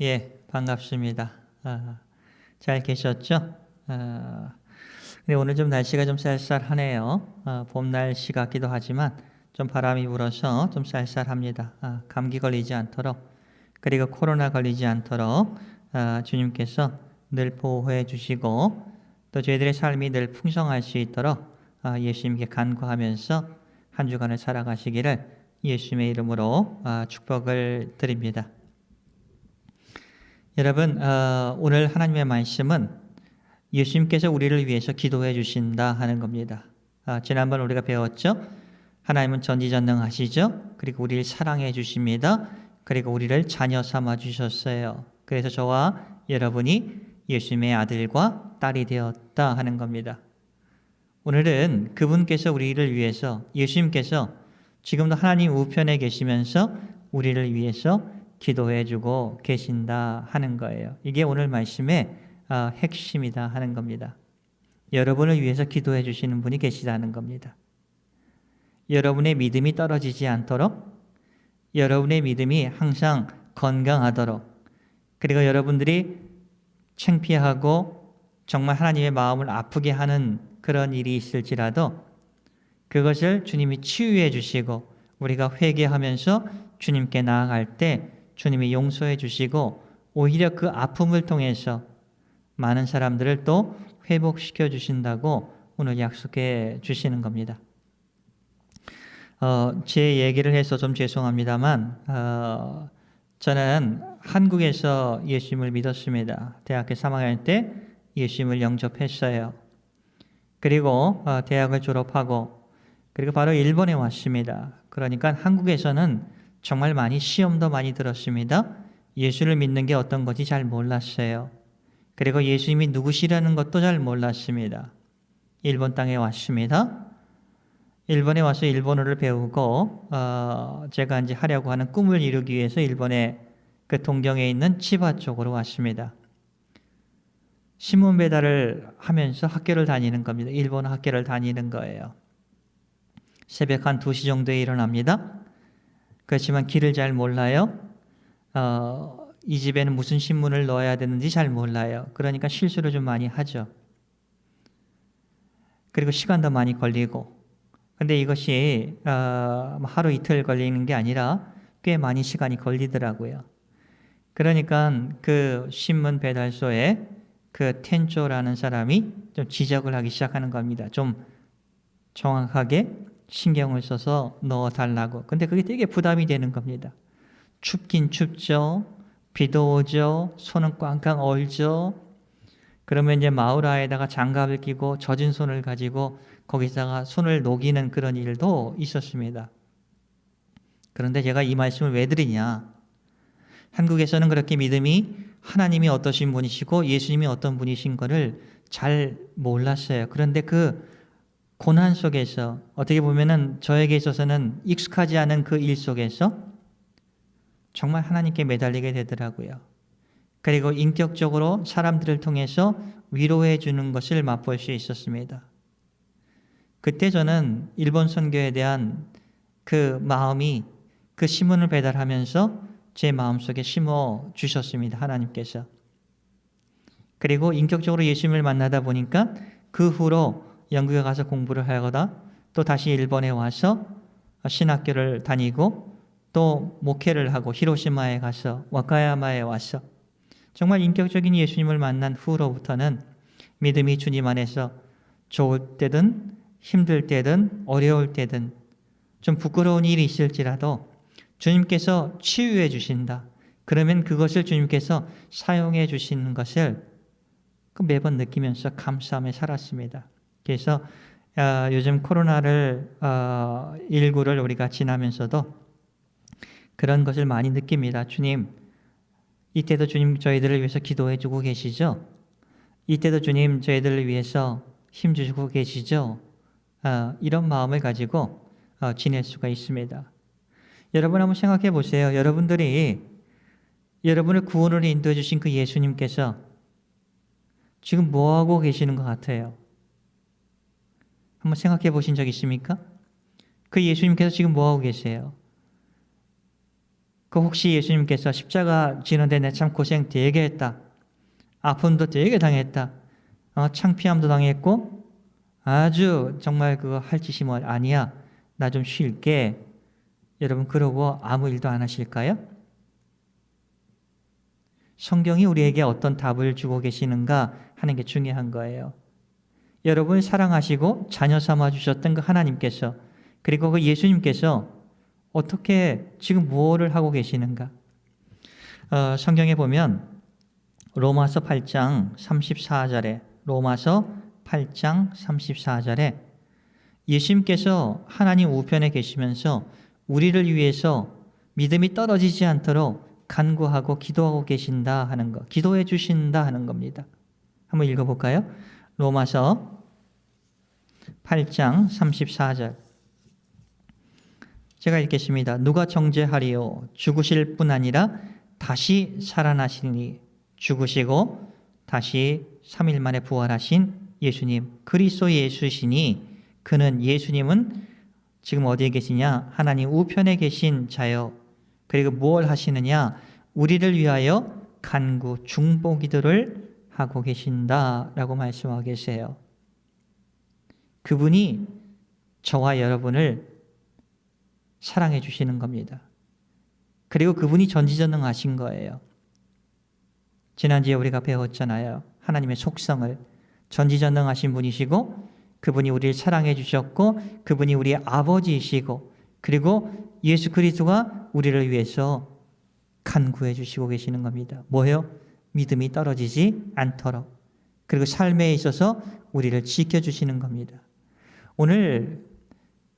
예, 반갑습니다. 아, 잘 계셨죠? 아, 오늘 좀 날씨가 좀 쌀쌀하네요. 아, 봄 날씨 같기도 하지만 좀 바람이 불어서 좀 쌀쌀합니다. 아, 감기 걸리지 않도록 그리고 코로나 걸리지 않도록 아, 주님께서 늘 보호해 주시고 또 저희들의 삶이 늘 풍성할 수 있도록 아, 예수님께 간구하면서 한 주간을 살아가시기를 예수님의 이름으로 아, 축복을 드립니다. 여러분 어, 오늘 하나님의 말씀은 예수님께서 우리를 위해서 기도해 주신다 하는 겁니다. 아, 지난번 우리가 배웠죠. 하나님은 전지전능하시죠. 그리고 우리를 사랑해 주십니다. 그리고 우리를 자녀 삼아 주셨어요. 그래서 저와 여러분이 예수님의 아들과 딸이 되었다 하는 겁니다. 오늘은 그분께서 우리를 위해서 예수님께서 지금도 하나님 우편에 계시면서 우리를 위해서 기도해 주고 계신다 하는 거예요. 이게 오늘 말씀의 아, 핵심이다 하는 겁니다. 여러분을 위해서 기도해 주시는 분이 계시다는 겁니다. 여러분의 믿음이 떨어지지 않도록 여러분의 믿음이 항상 건강하도록 그리고 여러분들이 창피하고 정말 하나님의 마음을 아프게 하는 그런 일이 있을지라도 그것을 주님이 치유해 주시고 우리가 회개하면서 주님께 나아갈 때 주님이 용서해 주시고 오히려 그 아픔을 통해서 많은 사람들을 또 회복시켜 주신다고 오늘 약속해 주시는 겁니다. 어, 제 얘기를 해서 좀 죄송합니다만 어, 저는 한국에서 예수님을 믿었습니다. 대학교 3학년 때 예수님을 영접했어요. 그리고 어, 대학을 졸업하고 그리고 바로 일본에 왔습니다. 그러니까 한국에서는 정말 많이 시험도 많이 들었습니다. 예수를 믿는 게 어떤 건지 잘 몰랐어요. 그리고 예수님이 누구시라는 것도 잘 몰랐습니다. 일본 땅에 왔습니다. 일본에 와서 일본어를 배우고 어, 제가 이제 하려고 하는 꿈을 이루기 위해서 일본의 그 동경에 있는 치바 쪽으로 왔습니다. 신문 배달을 하면서 학교를 다니는 겁니다. 일본어 학교를 다니는 거예요. 새벽 한 2시 정도에 일어납니다. 그렇지만 길을 잘 몰라요. 어, 이 집에는 무슨 신문을 넣어야 되는지 잘 몰라요. 그러니까 실수를 좀 많이 하죠. 그리고 시간도 많이 걸리고. 근데 이것이 어, 하루 이틀 걸리는 게 아니라 꽤 많이 시간이 걸리더라고요. 그러니까 그 신문 배달소에 그 텐조라는 사람이 좀 지적을 하기 시작하는 겁니다. 좀 정확하게 신경을 써서 넣어 달라고. 근데 그게 되게 부담이 되는 겁니다. 춥긴 춥죠. 비도 오죠. 손은 꽝꽝 얼죠. 그러면 이제 마우라에다가 장갑을 끼고 젖은 손을 가지고 거기다가 손을 녹이는 그런 일도 있었습니다. 그런데 제가 이 말씀을 왜 드리냐? 한국에서는 그렇게 믿음이 하나님이 어떠신 분이시고 예수님이 어떤 분이신 것을 잘 몰랐어요. 그런데 그 고난 속에서 어떻게 보면은 저에게 있어서는 익숙하지 않은 그 일 속에서 정말 하나님께 매달리게 되더라고요. 그리고 인격적으로 사람들을 통해서 위로해 주는 것을 맛볼 수 있었습니다. 그때 저는 일본 선교에 대한 그 마음이 그 신문을 배달하면서 제 마음속에 심어 주셨습니다. 하나님께서. 그리고 인격적으로 예수님을 만나다 보니까 그 후로 영국에 가서 공부를 하거나 또 다시 일본에 와서 신학교를 다니고 또 목회를 하고 히로시마에 가서 와카야마에 와서 정말 인격적인 예수님을 만난 후로부터는 믿음이 주님 안에서 좋을 때든 힘들 때든 어려울 때든 좀 부끄러운 일이 있을지라도 주님께서 치유해 주신다. 그러면 그것을 주님께서 사용해 주시는 것을 그 매번 느끼면서 감사함에 살았습니다. 그래서 어, 요즘 코로나를 어, 19를 우리가 지나면서도 그런 것을 많이 느낍니다. 주님, 이때도 주님 저희들을 위해서 기도해 주고 계시죠? 이때도 주님 저희들을 위해서 힘 주시고 계시죠? 어, 이런 마음을 가지고 어, 지낼 수가 있습니다. 여러분 한번 생각해 보세요. 여러분들이 여러분을 구원으로 인도해 주신 그 예수님께서 지금 뭐 하고 계시는 것 같아요? 한번 생각해 보신 적 있습니까? 그 예수님께서 지금 뭐 하고 계세요? 그 혹시 예수님께서 십자가 지는데 내 참 고생 되게 했다. 아픔도 되게 당했다. 어, 창피함도 당했고 아주 정말 그거 할 짓이 뭐 아니야. 나 좀 쉴게. 여러분 그러고 아무 일도 안 하실까요? 성경이 우리에게 어떤 답을 주고 계시는가 하는 게 중요한 거예요. 여러분 사랑하시고 자녀 삼아 주셨던 그 하나님께서 그리고 그 예수님께서 어떻게 지금 무엇을 하고 계시는가? 어, 성경에 보면 로마서 8장 34절에 로마서 8장 34절에 예수님께서 하나님 우편에 계시면서 우리를 위해서 믿음이 떨어지지 않도록 간구하고 기도하고 계신다 하는 것, 기도해 주신다 하는 겁니다. 한번 읽어볼까요? 로마서 8장 34절. 제가 읽겠습니다. 누가 정죄하리요? 죽으실 뿐 아니라 다시 살아나시니 죽으시고 다시 3일 만에 부활하신 예수님, 그리스도 예수시니 그는 예수님은 지금 어디에 계시냐? 하나님 우편에 계신 자요. 그리고 무엇 하시느냐? 우리를 위하여 간구 중보 기도를 하고 계신다라고 말씀하고 계세요. 그분이 저와 여러분을 사랑해 주시는 겁니다. 그리고 그분이 전지전능하신 거예요. 지난주에 우리가 배웠잖아요. 하나님의 속성을 전지전능하신 분이시고 그분이 우리를 사랑해 주셨고 그분이 우리의 아버지이시고 그리고 예수 그리스도가 우리를 위해서 간구해 주시고 계시는 겁니다. 뭐예요? 믿음이 떨어지지 않도록 그리고 삶에 있어서 우리를 지켜 주시는 겁니다. 오늘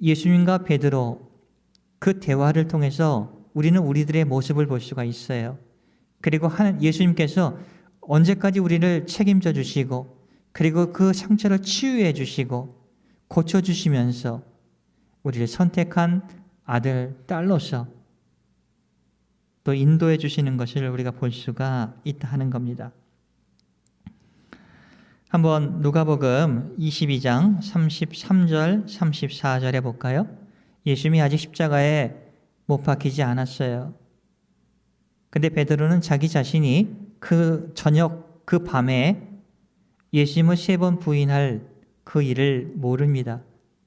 예수님과 베드로 그 대화를 통해서 우리는 우리들의 모습을 볼 수가 있어요. 그리고 예수님께서 언제까지 우리를 책임져 주시고 그리고 그 상처를 치유해 주시고 고쳐 주시면서 우리를 선택한 아들, 딸로서 또 인도해 주시는 것을 우리가 볼 수가 있다 하는 겁니다. 한번 누가복음 22장 33절 34절에 볼까요? 예수님이 아직 십자가에 못 박히지 않았어요. 근데 베드로는 자기 자신이 그 저녁 그 밤에 예수님을 세 번 부인할 그 일을 모릅니다.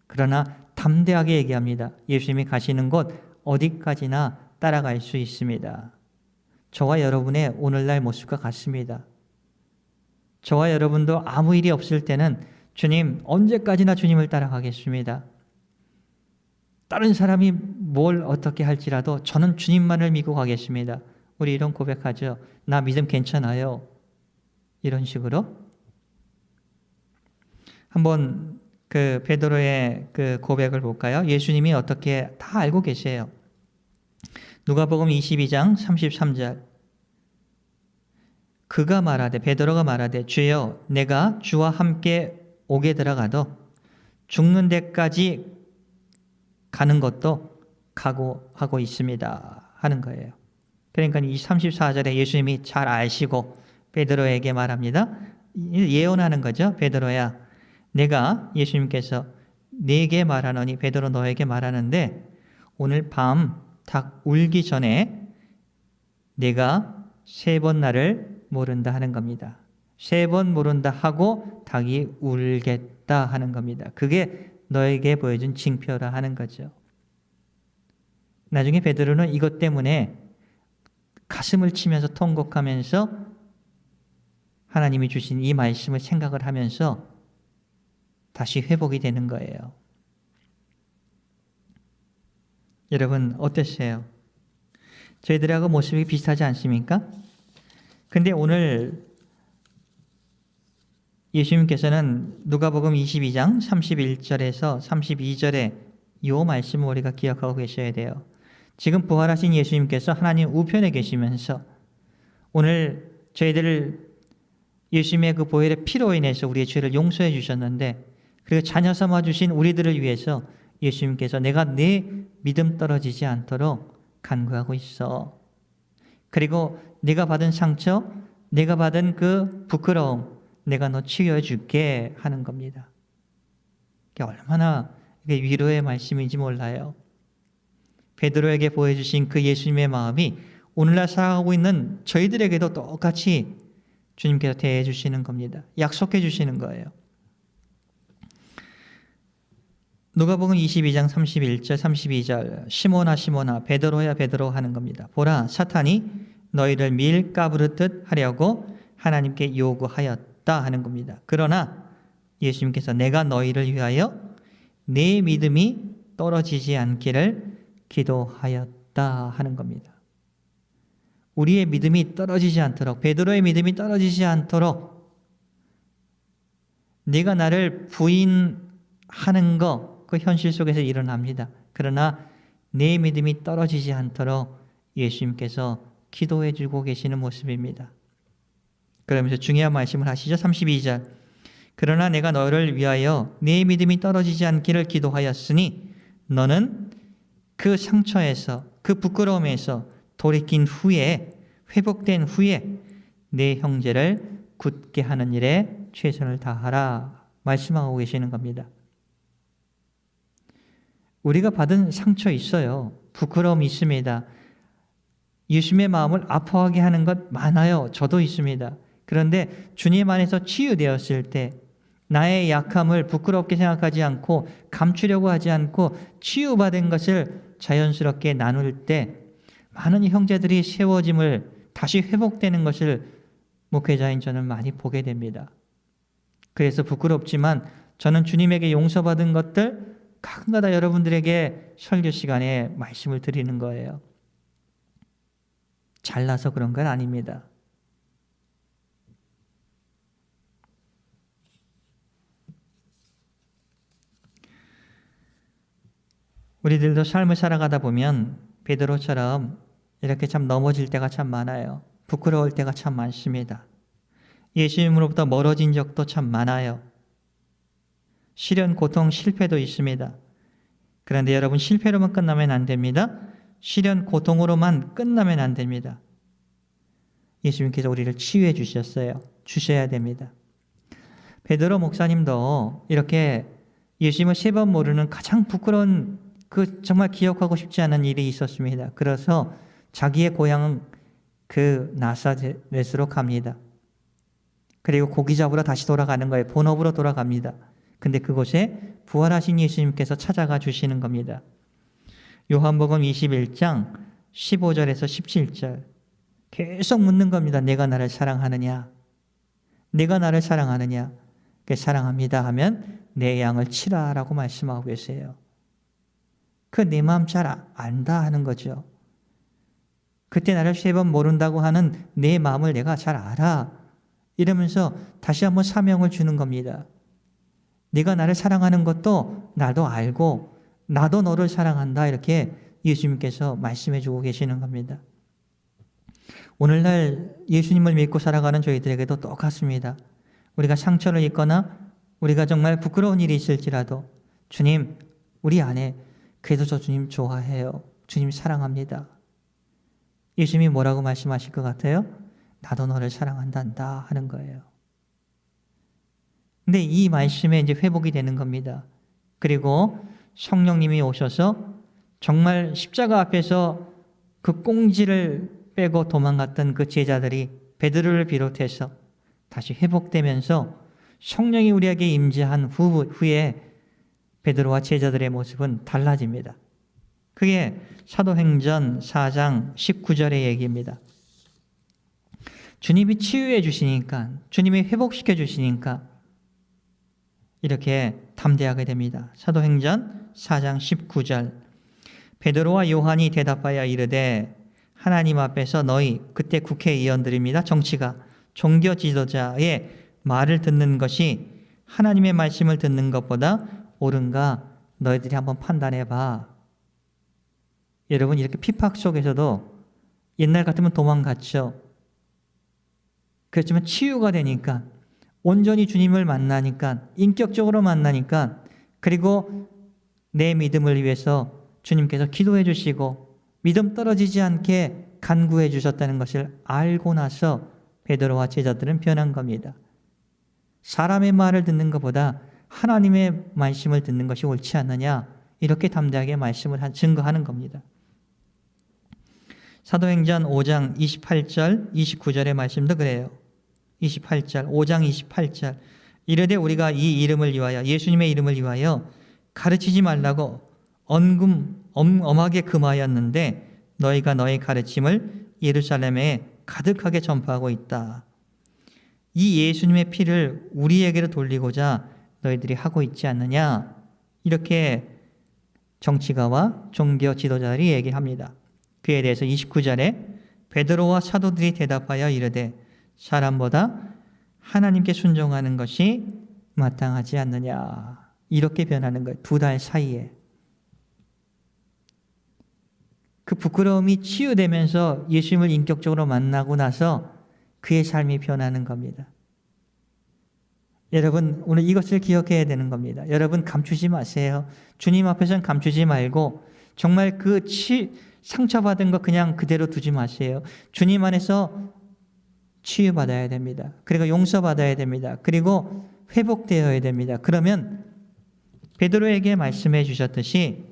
그러나 담대하게 얘기합니다. 예수님이 가시는 곳 어디까지나 따라갈 수 있습니다. 저와 여러분의 오늘날 모습과 같습니다. 저와 여러분도 아무 일이 없을 때는 주님, 언제까지나 주님을 따라가겠습니다. 다른 사람이 뭘 어떻게 할지라도 저는 주님만을 믿고 가겠습니다. 우리 이런 고백하죠. 나 믿음 괜찮아요. 이런 식으로. 한번 그 베드로의 그 고백을 볼까요? 예수님이 어떻게 다 알고 계세요. 누가복음 22장 33절. 그가 말하되 베드로가 말하되 주여 내가 주와 함께 오게 들어가도 죽는 데까지 가는 것도 각오하고 있습니다 하는 거예요. 그러니까 이 34절에 예수님이 잘 아시고 베드로에게 말합니다. 예언하는 거죠. 베드로야 내가 예수님께서 네게 말하노니 베드로 너에게 말하는데 오늘 밤 닭 울기 전에 내가 세 번 나를 모른다 하는 겁니다. 세 번 모른다 하고 닭이 울겠다 하는 겁니다. 그게 너에게 보여준 징표라 하는 거죠. 나중에 베드로는 이것 때문에 가슴을 치면서 통곡하면서 하나님이 주신 이 말씀을 생각을 하면서 다시 회복이 되는 거예요. 여러분 어땠어요? 저희들하고 모습이 비슷하지 않습니까? 근데 오늘 예수님께서는 누가복음 22장 31절에서 32절에 이 말씀을 우리가 기억하고 계셔야 돼요. 지금 부활하신 예수님께서 하나님 우편에 계시면서 오늘 저희들을 예수님의 그 보혈의 피로 인해서 우리의 죄를 용서해 주셨는데 그리고 자녀 삼아 주신 우리들을 위해서 예수님께서 내가 내 믿음 떨어지지 않도록 간구하고 있어. 그리고 네가 받은 상처, 내가 받은 그 부끄러움, 내가 너 치유해 줄게 하는 겁니다. 이게 얼마나 위로의 말씀인지 몰라요. 베드로에게 보여주신 그 예수님의 마음이 오늘날 살아가고 있는 저희들에게도 똑같이 주님께서 대해 주시는 겁니다. 약속해 주시는 거예요. 누가복음 22장 31절 32절 시모나 시모나 베드로야 베드로 하는 겁니다. 보라 사탄이 너희를 밀 까부르듯 하려고 하나님께 요구하였다 하는 겁니다. 그러나 예수님께서 내가 너희를 위하여 내 믿음이 떨어지지 않기를 기도하였다 하는 겁니다. 우리의 믿음이 떨어지지 않도록 베드로의 믿음이 떨어지지 않도록 네가 나를 부인하는 거 그 현실 속에서 일어납니다. 그러나 내 믿음이 떨어지지 않도록 예수님께서 기도해 주고 계시는 모습입니다. 그러면서 중요한 말씀을 하시죠. 32절. 그러나 내가 너를 위하여 내 믿음이 떨어지지 않기를 기도하였으니 너는 그 상처에서 그 부끄러움에서 돌이킨 후에 회복된 후에 내 형제를 굳게 하는 일에 최선을 다하라 말씀하고 계시는 겁니다. 우리가 받은 상처 있어요. 부끄러움 있습니다. 예수님의 마음을 아파하게 하는 것 많아요. 저도 있습니다. 그런데 주님 안에서 치유되었을 때 나의 약함을 부끄럽게 생각하지 않고 감추려고 하지 않고 치유받은 것을 자연스럽게 나눌 때 많은 형제들이 세워짐을 다시 회복되는 것을 목회자인 저는 많이 보게 됩니다. 그래서 부끄럽지만 저는 주님에게 용서받은 것들 가끔가다 여러분들에게 설교 시간에 말씀을 드리는 거예요. 잘나서 그런 건 아닙니다. 우리들도 삶을 살아가다 보면 베드로처럼 이렇게 참 넘어질 때가 참 많아요. 부끄러울 때가 참 많습니다. 예수님으로부터 멀어진 적도 참 많아요. 시련, 고통, 실패도 있습니다. 그런데 여러분 실패로만 끝나면 안 됩니다. 시련, 고통으로만 끝나면 안 됩니다. 예수님께서 우리를 치유해 주셨어요. 주셔야 됩니다. 베드로 목사님도 이렇게 예수님을 세 번 모르는 가장 부끄러운 그 정말 기억하고 싶지 않은 일이 있었습니다. 그래서 자기의 고향은 그 나사렛으로 갑니다. 그리고 고기 잡으러 다시 돌아가는 거예요. 본업으로 돌아갑니다. 근데 그곳에 부활하신 예수님께서 찾아가 주시는 겁니다. 요한복음 21장 15절에서 17절 계속 묻는 겁니다. 내가 나를 사랑하느냐? 내가 나를 사랑하느냐? 사랑합니다 하면 내 양을 치라라고 말씀하고 계세요. 그 내 마음 잘 아, 안다 하는 거죠. 그때 나를 세 번 모른다고 하는 내 마음을 내가 잘 알아. 이러면서 다시 한번 사명을 주는 겁니다. 네가 나를 사랑하는 것도 나도 알고 나도 너를 사랑한다 이렇게 예수님께서 말씀해 주고 계시는 겁니다. 오늘날 예수님을 믿고 살아가는 저희들에게도 똑같습니다. 우리가 상처를 입거나 우리가 정말 부끄러운 일이 있을지라도 주님 우리 안에 그래도 저 주님 좋아해요. 주님 사랑합니다. 예수님이 뭐라고 말씀하실 것 같아요? 나도 너를 사랑한단다 하는 거예요. 근데 이 말씀에 이제 회복이 되는 겁니다. 그리고 성령님이 오셔서 정말 십자가 앞에서 그 꽁지를 빼고 도망갔던 그 제자들이 베드로를 비롯해서 다시 회복되면서 성령이 우리에게 임재한 후, 후에 베드로와 제자들의 모습은 달라집니다. 그게 사도행전 4장 19절의 얘기입니다. 주님이 치유해 주시니까, 주님이 회복시켜 주시니까 이렇게 담대하게 됩니다. 사도행전 4장 19절 베드로와 요한이 대답하여 이르되 하나님 앞에서 너희 그때 국회의원들입니다. 정치가 종교 지도자의 말을 듣는 것이 하나님의 말씀을 듣는 것보다 옳은가 너희들이 한번 판단해 봐. 여러분 이렇게 피팍 속에서도 옛날 같으면 도망갔죠. 그렇지만 치유가 되니까 온전히 주님을 만나니까 인격적으로 만나니까 그리고 내 믿음을 위해서 주님께서 기도해 주시고 믿음 떨어지지 않게 간구해 주셨다는 것을 알고 나서 베드로와 제자들은 변한 겁니다. 사람의 말을 듣는 것보다 하나님의 말씀을 듣는 것이 옳지 않느냐 이렇게 담대하게 말씀을 증거하는 겁니다. 사도행전 5장 28절, 29절의 말씀도 그래요. 28절, 5장 28절. 이르되 우리가 이 이름을 위하여 예수님의 이름을 위하여 가르치지 말라고 언금 엄, 엄하게 금하였는데 너희가 너희 가르침을 예루살렘에 가득하게 전파하고 있다. 이 예수님의 피를 우리에게로 돌리고자 너희들이 하고 있지 않느냐? 이렇게 정치가와 종교 지도자들이 얘기합니다. 그에 대해서 29절에 베드로와 사도들이 대답하여 이르되 사람보다 하나님께 순종하는 것이 마땅하지 않느냐. 이렇게 변하는 거예요. 두 달 사이에. 그 부끄러움이 치유되면서 예수님을 인격적으로 만나고 나서 그의 삶이 변하는 겁니다. 여러분, 오늘 이것을 기억해야 되는 겁니다. 여러분, 감추지 마세요. 주님 앞에서는 감추지 말고, 정말 그 치, 상처받은 거 그냥 그대로 두지 마세요. 주님 안에서 치유받아야 됩니다. 그리고 용서받아야 됩니다. 그리고 회복되어야 됩니다. 그러면 베드로에게 말씀해 주셨듯이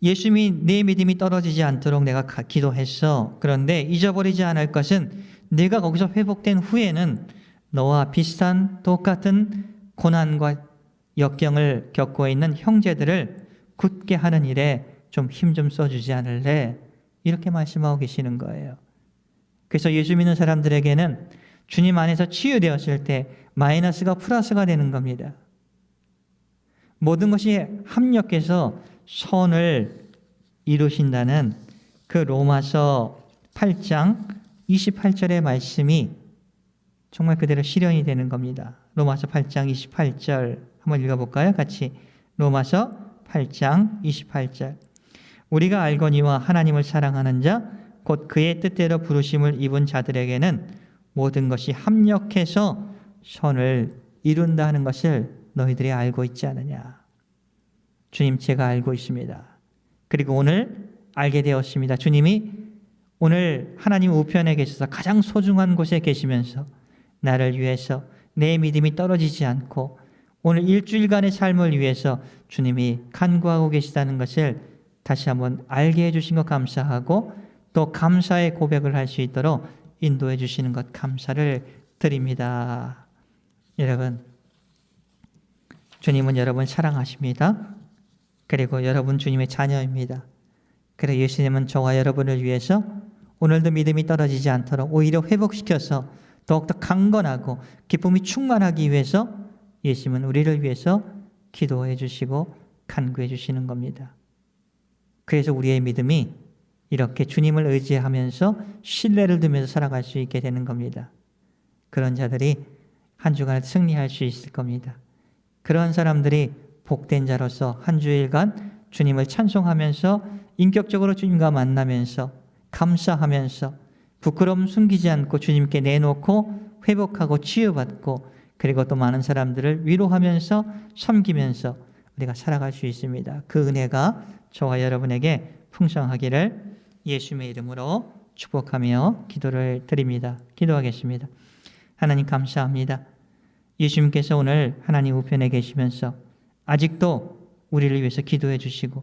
예수님이 내 믿음이 떨어지지 않도록 내가 기도했어. 그런데 잊어버리지 않을 것은 내가 거기서 회복된 후에는 너와 비슷한 똑같은 고난과 역경을 겪고 있는 형제들을 굳게 하는 일에 좀 힘좀 써주지 않을래? 이렇게 말씀하고 계시는 거예요. 그래서 예수 믿는 사람들에게는 주님 안에서 치유되었을 때 마이너스가 플러스가 되는 겁니다. 모든 것이 합력해서 선을 이루신다는 그 로마서 8장 28절의 말씀이 정말 그대로 실현이 되는 겁니다. 로마서 8장 28절 한번 읽어볼까요? 같이 로마서 8장 28절 우리가 알거니와 하나님을 사랑하는 자 곧 그의 뜻대로 부르심을 입은 자들에게는 모든 것이 합력해서 선을 이룬다 하는 것을 너희들이 알고 있지 않느냐. 주님 제가 알고 있습니다. 그리고 오늘 알게 되었습니다. 주님이 오늘 하나님 우편에 계셔서 가장 소중한 곳에 계시면서 나를 위해서 내 믿음이 떨어지지 않고 오늘 일주일간의 삶을 위해서 주님이 간구하고 계시다는 것을 다시 한번 알게 해주신 것 감사하고 또 감사의 고백을 할 수 있도록 인도해 주시는 것 감사를 드립니다. 여러분, 주님은 여러분 사랑하십니다. 그리고 여러분 주님의 자녀입니다. 그래 예수님은 저와 여러분을 위해서 오늘도 믿음이 떨어지지 않도록 오히려 회복시켜서 더욱더 강건하고 기쁨이 충만하기 위해서 예수님은 우리를 위해서 기도해 주시고 간구해 주시는 겁니다. 그래서 우리의 믿음이 이렇게 주님을 의지하면서 신뢰를 두면서 살아갈 수 있게 되는 겁니다. 그런 자들이 한 주간을 승리할 수 있을 겁니다. 그런 사람들이 복된 자로서 한 주일간 주님을 찬송하면서 인격적으로 주님과 만나면서 감사하면서 부끄러움 숨기지 않고 주님께 내놓고 회복하고 치유받고 그리고 또 많은 사람들을 위로하면서 섬기면서 우리가 살아갈 수 있습니다. 그 은혜가 저와 여러분에게 풍성하기를 예수님의 이름으로 축복하며 기도를 드립니다. 기도하겠습니다. 하나님 감사합니다. 예수님께서 오늘 하나님 우편에 계시면서 아직도 우리를 위해서 기도해 주시고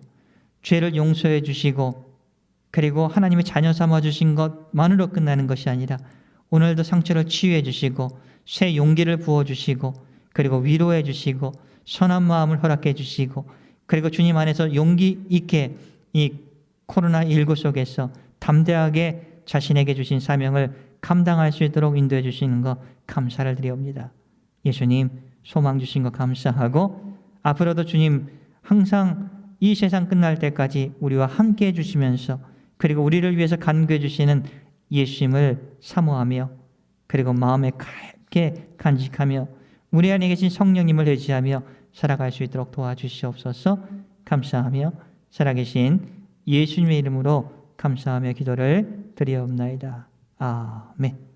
죄를 용서해 주시고 그리고 하나님의 자녀 삼아 주신 것만으로 끝나는 것이 아니라 오늘도 상처를 치유해 주시고 새 용기를 부어 주시고 그리고 위로해 주시고 선한 마음을 허락해 주시고 그리고 주님 안에서 용기 있게 이 코로나 19 속에서 담대하게 자신에게 주신 사명을 감당할 수 있도록 인도해 주시는 것 감사를 드리옵니다. 예수님 소망 주신 것 감사하고 앞으로도 주님 항상 이 세상 끝날 때까지 우리와 함께 해주시면서 그리고 우리를 위해서 간구해 주시는 예수님을 사모하며 그리고 마음에 깊게 간직하며 우리 안에 계신 성령님을 의지하며 살아갈 수 있도록 도와주시옵소서 감사하며 살아계신 예수님의 이름으로 감사하며 기도를 드리옵나이다. 아멘.